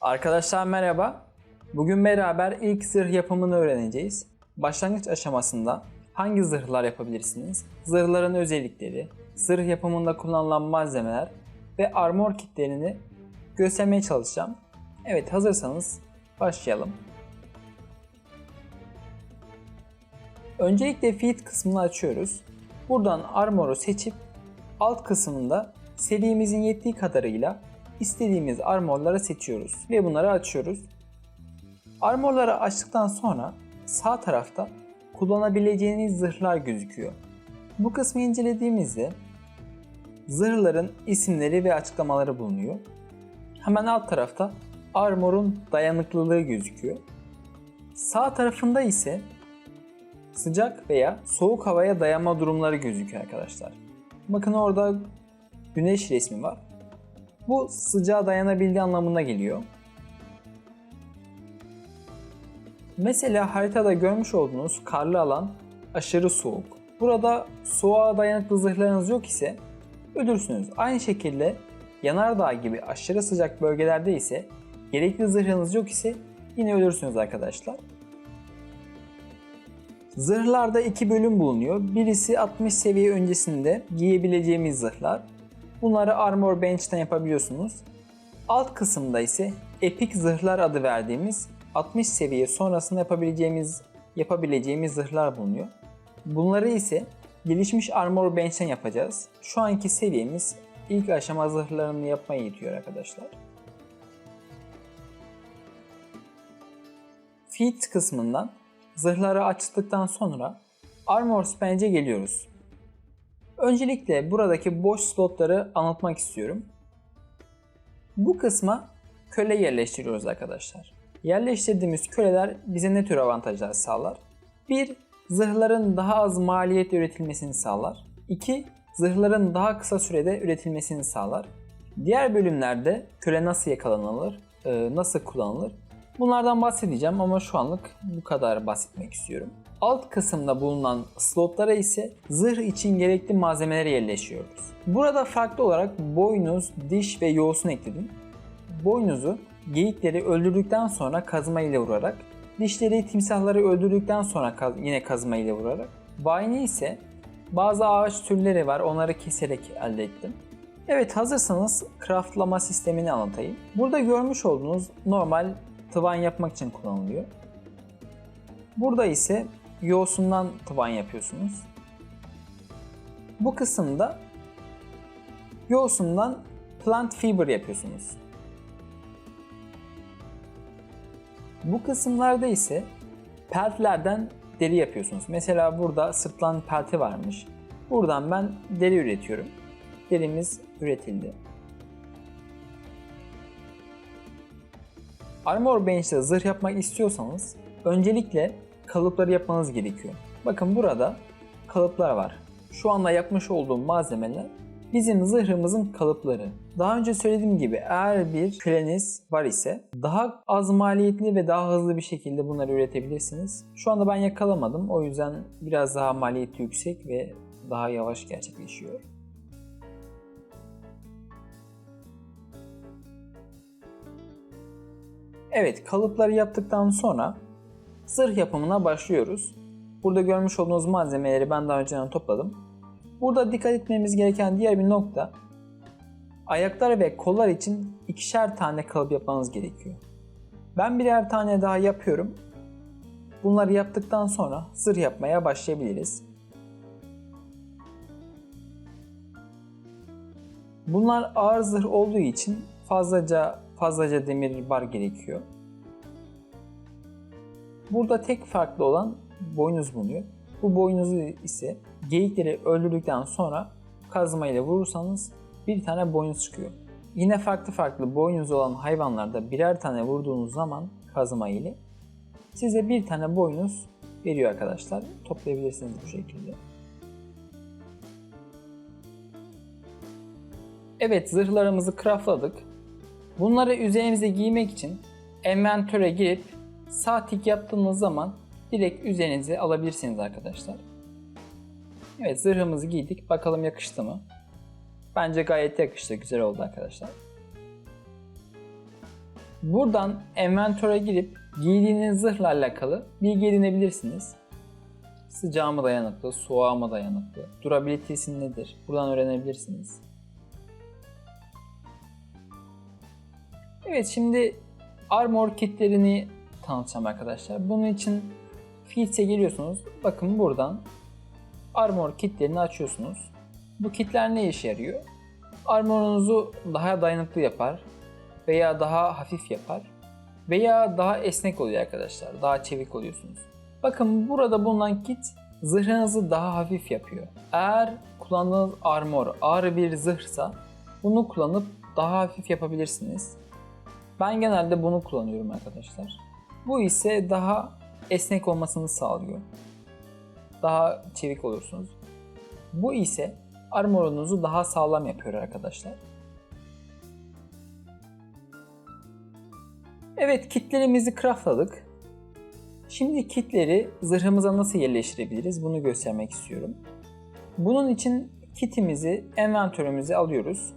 Arkadaşlar merhaba. Bugün beraber ilk zırh yapımını öğreneceğiz. Başlangıç aşamasında hangi zırhlar yapabilirsiniz? Zırhların özellikleri, zırh yapımında kullanılan malzemeler ve armor kitlerini göstermeye çalışacağım. Evet hazırsanız başlayalım. Öncelikle feed kısmını açıyoruz. Buradan armoru seçip alt kısmında seviyemizin yettiği kadarıyla istediğimiz armorları seçiyoruz ve bunları açıyoruz. Armorları açtıktan sonra sağ tarafta kullanabileceğiniz zırhlar gözüküyor. Bu kısmı incelediğimizde zırhların isimleri ve açıklamaları bulunuyor. Hemen alt tarafta armorun dayanıklılığı gözüküyor. Sağ tarafında ise sıcak veya soğuk havaya dayanma durumları gözüküyor arkadaşlar. Bakın orada güneş resmi var. Bu sıcağa dayanabildiği anlamına geliyor. Mesela haritada görmüş olduğunuz karlı alan aşırı soğuk. Burada soğuğa dayanıklı zırhlarınız yok ise ölürsünüz. Aynı şekilde yanardağ gibi aşırı sıcak bölgelerde ise gerekli zırhınız yok ise yine ölürsünüz arkadaşlar. Zırhlarda iki bölüm bulunuyor. Birisi 60 seviye öncesinde giyebileceğimiz zırhlar. Bunları Armor Bench'ten yapabiliyorsunuz. Alt kısımda ise Epic Zırhlar adı verdiğimiz 60 seviye sonrasında yapabileceğimiz yapabileceğimiz zırhlar bulunuyor. Bunları ise gelişmiş Armor Bench'ten yapacağız. Şu anki seviyemiz ilk aşama zırhlarını yapmaya yetiyor arkadaşlar. Feat kısmından zırhları açtıktan sonra Armor Spence'e geliyoruz. Öncelikle buradaki boş slotları anlatmak istiyorum. Bu kısma köle yerleştiriyoruz arkadaşlar. Yerleştirdiğimiz köleler bize ne tür avantajlar sağlar? 1. Zırhların daha az maliyet üretilmesini sağlar. 2. Zırhların daha kısa sürede üretilmesini sağlar. Diğer bölümlerde köle nasıl yakalanılır, e, nasıl kullanılır Bunlardan bahsedeceğim ama şu anlık bu kadar bahsetmek istiyorum. Alt kısımda bulunan slotlara ise zırh için gerekli malzemeleri yerleştiriyoruz. Burada farklı olarak boynuz, diş ve yoğusun ekledim. Boynuzu geyikleri öldürdükten sonra kazma ile vurarak, dişleri timsahları öldürdükten sonra kaz yine kazma ile vurarak, vayni ise bazı ağaç türleri var onları keserek elde ettim. Evet hazırsanız craftlama sistemini anlatayım. Burada görmüş olduğunuz normal tıvan yapmak için kullanılıyor. Burada ise yoğusundan tıvan yapıyorsunuz. Bu kısımda yoğusundan plant fiber yapıyorsunuz. Bu kısımlarda ise peltlerden deri yapıyorsunuz. Mesela burada sırtlan pelti varmış. Buradan ben deri üretiyorum. Derimiz üretildi. Armor Bench'te zırh yapmak istiyorsanız öncelikle kalıpları yapmanız gerekiyor. Bakın burada kalıplar var. Şu anda yapmış olduğum malzemeler bizim zırhımızın kalıpları. Daha önce söylediğim gibi eğer bir köleniz var ise daha az maliyetli ve daha hızlı bir şekilde bunları üretebilirsiniz. Şu anda ben yakalamadım o yüzden biraz daha maliyeti yüksek ve daha yavaş gerçekleşiyor. Evet kalıpları yaptıktan sonra zırh yapımına başlıyoruz. Burada görmüş olduğunuz malzemeleri ben daha önceden topladım. Burada dikkat etmemiz gereken diğer bir nokta ayaklar ve kollar için ikişer tane kalıp yapmanız gerekiyor. Ben birer tane daha yapıyorum. Bunları yaptıktan sonra zırh yapmaya başlayabiliriz. Bunlar ağır zırh olduğu için fazlaca fazlaca demir bar gerekiyor. Burada tek farklı olan boynuz bulunuyor. Bu boynuzu ise geyikleri öldürdükten sonra kazma ile vurursanız bir tane boynuz çıkıyor. Yine farklı farklı boynuz olan hayvanlarda birer tane vurduğunuz zaman kazma ile size bir tane boynuz veriyor arkadaşlar. Toplayabilirsiniz bu şekilde. Evet zırhlarımızı craftladık. Bunları üzerinize giymek için envantöre girip sağ tik yaptığınız zaman direkt üzerinize alabilirsiniz arkadaşlar. Evet zırhımızı giydik. Bakalım yakıştı mı? Bence gayet yakıştı. Güzel oldu arkadaşlar. Buradan envantöre girip giydiğiniz zırhla alakalı bilgi edinebilirsiniz. Sıcağa mı dayanıklı, soğuğa mı dayanıklı, durabilitesi nedir? Buradan öğrenebilirsiniz. Evet şimdi armor kitlerini tanıtacağım arkadaşlar. Bunun için Fields'e geliyorsunuz. Bakın buradan armor kitlerini açıyorsunuz. Bu kitler ne işe yarıyor? Armorunuzu daha dayanıklı yapar veya daha hafif yapar veya daha esnek oluyor arkadaşlar. Daha çevik oluyorsunuz. Bakın burada bulunan kit zırhınızı daha hafif yapıyor. Eğer kullandığınız armor ağır bir zırhsa bunu kullanıp daha hafif yapabilirsiniz. Ben genelde bunu kullanıyorum arkadaşlar. Bu ise daha esnek olmasını sağlıyor. Daha çevik olursunuz. Bu ise armorunuzu daha sağlam yapıyor arkadaşlar. Evet kitlerimizi craftladık. Şimdi kitleri zırhımıza nasıl yerleştirebiliriz bunu göstermek istiyorum. Bunun için kitimizi envantörümüze alıyoruz.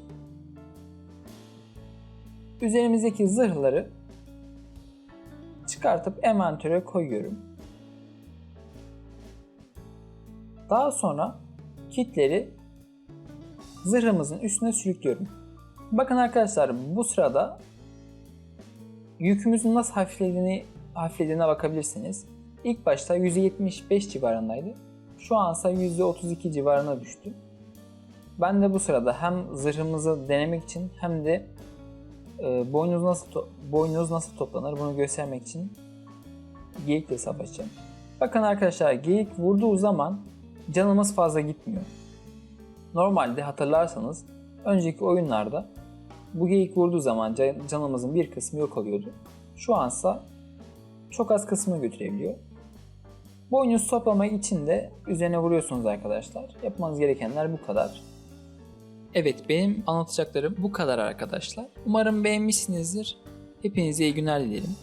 Üzerimizdeki zırhları çıkartıp envantöre koyuyorum. Daha sonra kitleri zırhımızın üstüne sürüklüyorum. Bakın arkadaşlar bu sırada yükümüzün nasıl hafiflediğini, hafiflediğine bakabilirsiniz. İlk başta %75 civarındaydı. Şu ansa %32 civarına düştü. Ben de bu sırada hem zırhımızı denemek için hem de e, boynuz nasıl boynuz nasıl toplanır bunu göstermek için geyikle savaşacağım. Bakın arkadaşlar geyik vurduğu zaman canımız fazla gitmiyor. Normalde hatırlarsanız önceki oyunlarda bu geyik vurduğu zaman can- canımızın bir kısmı yok oluyordu. Şu ansa çok az kısmı götürebiliyor. Boynuz toplamak için de üzerine vuruyorsunuz arkadaşlar. Yapmanız gerekenler bu kadar. Evet benim anlatacaklarım bu kadar arkadaşlar. Umarım beğenmişsinizdir. Hepinize iyi günler dilerim.